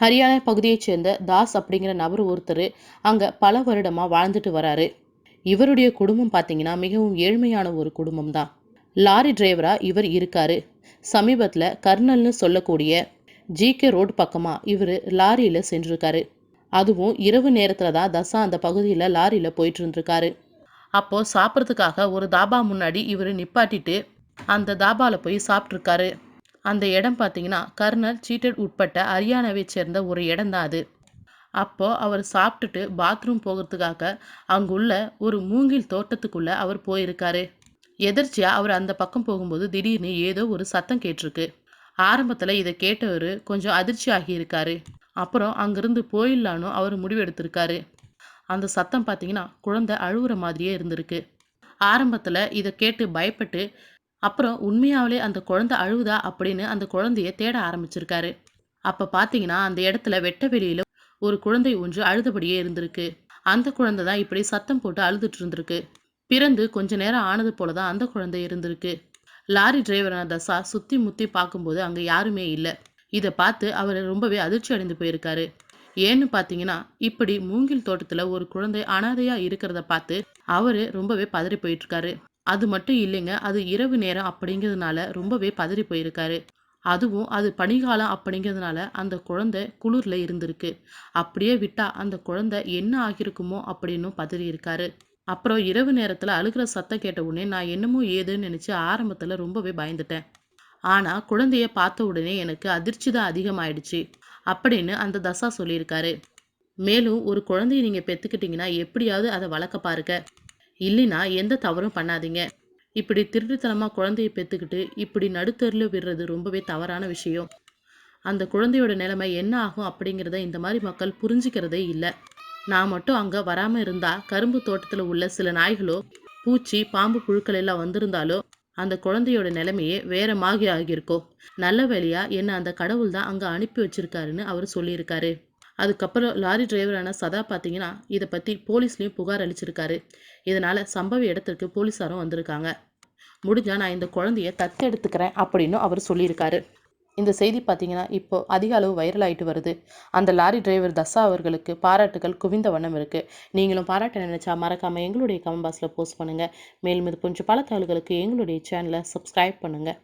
ஹரியானா பகுதியைச் சேர்ந்த தாஸ் அப்படிங்கிற நபர் ஒருத்தர் அங்கே பல வருடமாக வாழ்ந்துட்டு வராரு. இவருடைய குடும்பம் பார்த்தீங்கன்னா மிகவும் ஏழ்மையான ஒரு குடும்பம் தான் லாரி டிரைவராக இவர் இருக்காரு. சமீபத்தில் கர்னல்னு சொல்லக்கூடிய ஜிகே ரோடு பக்கமாக இவர் லாரியில் சென்றிருக்காரு. அதுவும் இரவு நேரத்தில் தான் தசா அந்த பகுதியில் லாரியில் போயிட்டு இருந்திருக்காரு அப்போது சாப்பிட்றதுக்காக ஒரு தாபா முன்னாடி இவர் நிப்பாட்டிட்டு அந்த தாபாவில் போய் சாப்பிட்ருக்காரு அந்த இடம் பார்த்தீங்கன்னா கர்னல் சீட்டட் உட்பட்ட ஹரியானாவை சேர்ந்த ஒரு இடம் தான் அது. அப்போது அவர் சாப்பிட்டுட்டு பாத்ரூம் போகிறதுக்காக அங்குள்ள ஒரு மூங்கில் தோட்டத்துக்குள்ளே அவர் போயிருக்காரு. எதிர்ச்சியாக அவர் அந்த பக்கம் போகும்போது திடீர்னு ஏதோ ஒரு சத்தம் கேட்டிருக்கு. ஆரம்பத்தில் இதை கேட்டவர் கொஞ்சம் அதிர்ச்சி ஆகியிருக்காரு அப்புறம் அங்கிருந்து போயிடலான்னு அவர் முடிவெடுத்திருக்காரு. அந்த சத்தம் பார்த்தீங்கன்னா குழந்தை அழுகுற மாதிரியே இருந்திருக்கு. ஆரம்பத்தில் இதை கேட்டு பயப்பட்டு அப்புறம் உண்மையாவிலே அந்த குழந்தை அழுவுதா அப்படின்னு அந்த குழந்தைய தேட ஆரம்பிச்சிருக்காரு. அப்போ பார்த்தீங்கன்னா அந்த இடத்துல வெட்ட வெளியில் ஒரு குழந்தை ஒன்று அழுதபடியே இருந்திருக்கு. அந்த குழந்தை தான் இப்படி சத்தம் போட்டு அழுதுட்டு இருந்திருக்கு. பிறந்து கொஞ்ச நேரம் ஆனது போல தான் அந்த குழந்தை இருந்திருக்கு. லாரி டிரைவரான தசா சுற்றி முற்றி பார்க்கும்போது அங்கே யாருமே இல்லை. இதை பார்த்து அவர் ரொம்பவே அதிர்ச்சி அடைந்து போயிருக்காரு. ஏன்னு பார்த்தீங்கன்னா இப்படி மூங்கில் தோட்டத்தில் ஒரு குழந்தை அனாதையாக இருக்கிறத பார்த்து அவர் ரொம்பவே பதறி போயிட்டுருக்காரு அது மட்டும் இல்லைங்க அது இரவு நேரம் அப்படிங்கிறதுனால ரொம்பவே பதறி போயிருக்காரு. அதுவும் அது பனிகாலம் அப்படிங்கிறதுனால அந்த குழந்தை குளிரில் இருந்திருக்கு. அப்படியே விட்டால் அந்த குழந்தை என்ன ஆகியிருக்குமோ அப்படின்னும் பதறி இருக்காரு. அப்புறம் இரவு நேரத்தில் அழுகிற சத்தம் கேட்ட உடனே நான் என்னமோ ஏதுன்னு நினச்சி ஆரம்பத்தில் ரொம்பவே பயந்துட்டேன். ஆனால் குழந்தைய பார்த்த உடனே எனக்கு அதிர்ச்சி தான் அதிகமாயிடுச்சு அப்படின்னு அந்த தசா சொல்லியிருக்காரு. மேலும் ஒரு குழந்தைய நீங்கள் பெற்றுக்கிட்டிங்கன்னா எப்படியாவது அதை வளர்க்க பாருங்க. இல்லைன்னா எந்த தவறும் பண்ணாதீங்க. இப்படி திருட்டுத்தனமாக குழந்தைய பெற்றுக்கிட்டு இப்படி நடுத்தரில் விடுறது ரொம்பவே தவறான விஷயம். அந்த குழந்தையோட நிலைமை என்ன ஆகும் அப்படிங்கிறத இந்த மாதிரி மக்கள் புரிஞ்சுக்கிறதே இல்லை. நான் மட்டும் அங்கே வராமல் இருந்தால் கரும்பு தோட்டத்தில் உள்ள சில நாய்களோ பூச்சி பாம்பு புழுக்கள் எல்லாம் வந்திருந்தாலோ அந்த குழந்தையோட நிலைமையே வேற மாகி ஆகியிருக்கோ நல்ல வழியாக என்ன அந்த கடவுள் தான் அங்கே அனுப்பி வச்சிருக்காருன்னு அவர் சொல்லியிருக்காரு. அதுக்கப்புறம் லாரி டிரைவரான சதா பார்த்தீங்கன்னா இதை பற்றி போலீஸ்லேயும் புகார் அளிச்சிருக்காரு. இதனால் சம்பவ இடத்திற்கு போலீஸாரும் வந்திருக்காங்க. முடிஞ்சால் நான் இந்த குழந்தைய தத்தெடுத்துக்கிறேன் அப்படின்னு அவர் சொல்லியிருக்காரு. இந்த செய்தி பார்த்தீங்கன்னா இப்போ அதிக அளவு வைரல் ஆகிட்டு வருது. அந்த லாரி டிரைவர் தசா அவர்களுக்கு பாராட்டுகள் குவிந்த வண்ணம் இருக்குது நீங்களும் பாராட்ட நினச்சா மறக்காமல் எங்களுடைய கமெண்ட் பாக்ஸில் போஸ்ட் பண்ணுங்கள் மேலும் இது கொஞ்சம் பல தகவல்களுக்கு எங்களுடைய சேனலை சப்ஸ்கிரைப் பண்ணுங்கள்